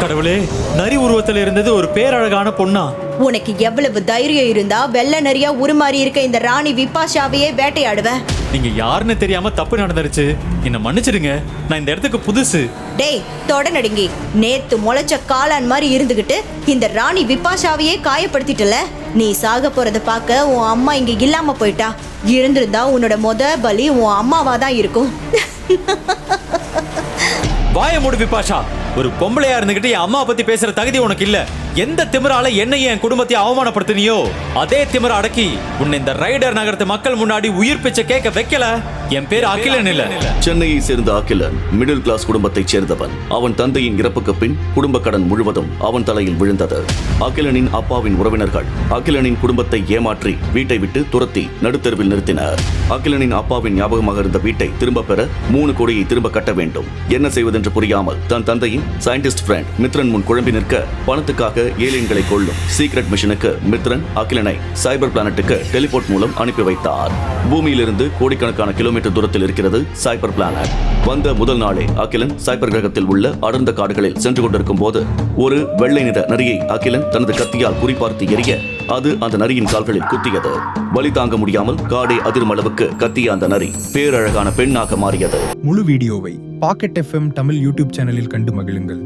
கடவுளே நரி உருவத்துல இருந்தது ஒரு பேரழகான பொண்ணா? உனக்கு எவ்வளவு தைரியம் இருந்தா வெள்ள நரியா உருமாறி இருக்க இந்த ராணி விபாஷாவையே வேட்டையாடுவேன். நீங்க யாருன்னு தெரியாம தப்பு நடந்துருச்சு. என்ன மன்னிச்சிடுங்க. நான் இந்த இடத்துக்கு புதுசு. டேய் தொட நடுங்கி நேத்து முளைச்ச காளான் மாதிரி இருந்துகிட்டு இந்த ராணி விபாஷாவையே காயப்படுத்திட்டல. நீ சாக போறத பார்க்க உன் அம்மா இங்க இல்லாம போயிட்டா. இருந்திருந்தா உன்னோட முத பலி உன் அம்மாவா தான் இருக்கும். வாய மூடு விபாஷா ஒரு பொம்பளையா இருந்துகிட்டு என் அம்மா பத்தி பேசுற தகுதி உனக்கு இல்ல. எந்த திமிரால என்னையும் என் குடும்பத்தை அவமானப்படுத்தினியோ அதே திமிர அடக்கி உன்னை இந்த ரைடர் நகரத்து மக்கள் முன்னாடி உயிர் பிச்சை கேட்க வைக்கல. என் பேர் அகிலன் இல்ல. சென்னையை சேர்ந்த அகிலன் மிடில் கிளாஸ் குடும்பத்தைச் சேர்ந்தவன். அவன் தந்தையின் இறப்புக்கு பின் குடும்ப கடன் முழுவதும் அவன் தலையில் விழுந்தது. அகிலனின் அப்பாவின் உறவினர்கள் அகிலனின் குடும்பத்தை ஏமாற்றி வீட்டை விட்டு துரத்தி நடுத்தெருவில் நிறுத்தினர். அகிலனின் அப்பாவின் ஞாபகமாக இருந்த வீட்டை திரும்ப பெற மூணு கோடியை திரும்ப கட்ட வேண்டும். என்ன செய்வதென்று புரியாமல் தன் தந்தையின் சயின்டிஸ்ட் ஃப்ரெண்ட் மித்ரன் முன் குழம்பி நிற்க பணத்துக்காக ஏலியன்களை கொள்ளும் சீக்ரெட் மிஷனுக்கு மித்ரன் அகிலனை சைபர் பிளானட்டுக்கு டெலிபோர்ட் மூலம் அனுப்பி வைத்தார். பூமியிலிருந்து கோடிக்கணக்கான கிலோமீட்டர் தூரத்தில் இருக்கிறது சைபர் பிளானட் வந்த முதல் நாளே அகிலன் சைபர் கிரகத்தில் உள்ள அடர்ந்த காடுகளில் சென்று கொண்டிருக்கும் போது ஒரு வெள்ளை நிற நரியை அகிலன் தனது கத்தியால் குறிபார்த்து எரிய அது அந்த நரியின் கால்களில் குத்தியது. வலி தாங்க முடியாமல் காடே அதிரும் அளவுக்கு கத்திய அந்த நரி பேரழகான பெண்ணாக மாறியது. முழு வீடியோவை பாக்கெட் எஃப்எம் தமிழ் யூடியூப் சேனலில் கண்டு மகிழுங்கள்.